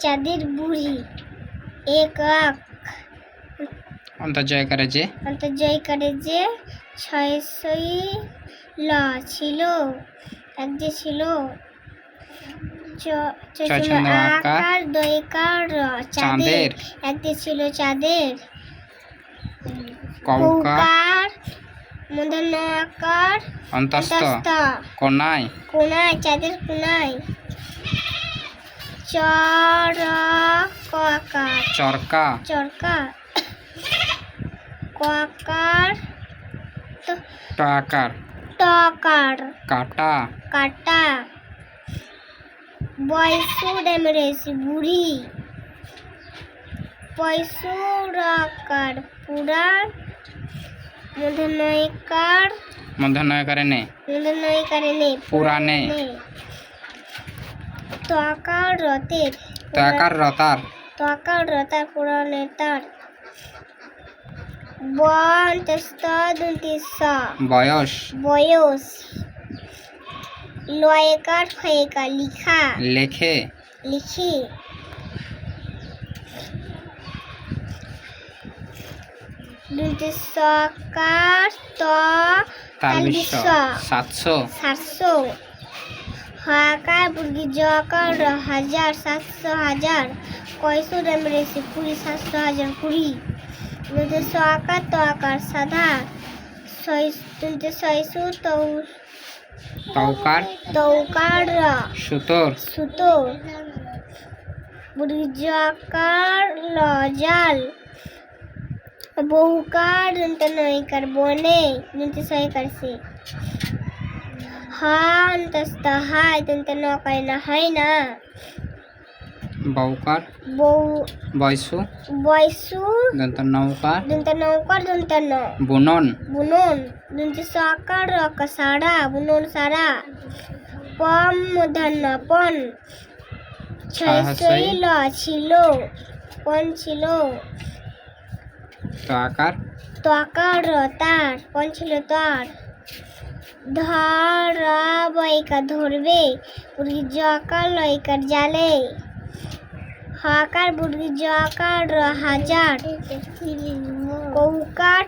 চাঁদের বুড়ি। এক আক। অন্তর্জয় করে যে? অন্তর্জয় করে যে ছয়শই ল ছিল এক যে ছিল। আকার, আকার দইকার র, চাঁদের। এক যে ছিল চাঁদের। কৌকা কৌকার অন্তস্থ। অন্তস্থ। কোনায় কোনায় চাঁদের কোনায় চর কাকার চরকা চরকা কাকার টাকার টকার কাটা কাটা বয়সু ডেমরেসি বুড়ি পয়সুরাকার পুরাণ মধনয়কার মধ্যনয় করে নে মধনয়কারে নে পুরাণে তকার রথের টাকার রতার তকার রথার পুরাণে তার। বয়স বয়স? লয়কার ফয়কার লিখা। লেখে। লিখি। সাতশো। সাতশো। হাকার বুর্গি জকার হাজার সাতশো হাজার কয়শো রেমরেসি কুড়ি সাতশো হাজার কুড়ি। দুশো আকার তো আকার সাদা। ছয়শো তো তৌকার। তৌকার। সুতোর। সুতো বুর্জাকার লজাল। বহুকার দন্ত নয়কার বনে দন্ত সয়কার সে হান্তস্ত হায় দন্ত নকার না হয় না বৌকার বউ বয়সু বয়সু দন্ত নৌকার দন্ত নৌকার দন্ত ন বুনন বুনন দন্ত সাকার রক সারা বুনন সারা পম ধন্য পন ছয়শই ল ছিল পন ছিল টাকার তকার তার পন ছিল তার ধারাবাহিকা ধরবে বুড়ি জকার লয়কার জালে। হাকার বুড়ি জকার হাজার। কৌকার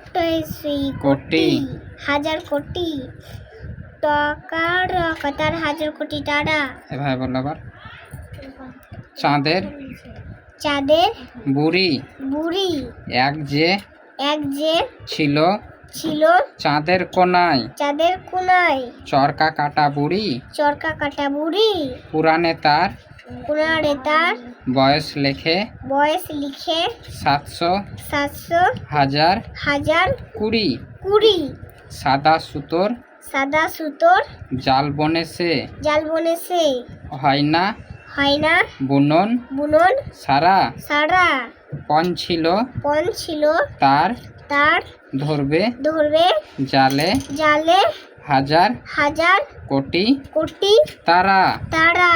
কোটি। হাজার কোটি। টাকার কাতার হাজার কোটি টাকা এভাবে আবার। চাঁদের? চাঁদের বুড়ি। বুড়ি। এক যে এক যে ছিল ছিল চাঁদের কোনায়। চাঁদের কোনায়। চরকা কাটা বুড়ি। চরকা কাটা বুড়ি। পুরাণে তার কোনারে তার বয়স লেখে বয়স লিখে সাতশো সাতশো হাজার হাজার কুড়ি। কুড়ি। সাদা সুতোর সাদা সুতোর জাল বনে সে। জাল বনেছে হয় না হয় না বুনন। বুনন সারা। সারা। পন ছিল পন ছিল তার তার ধরবে ধরবে জালে জালে হাজার হাজার কোটি কোটি তারা। তারা।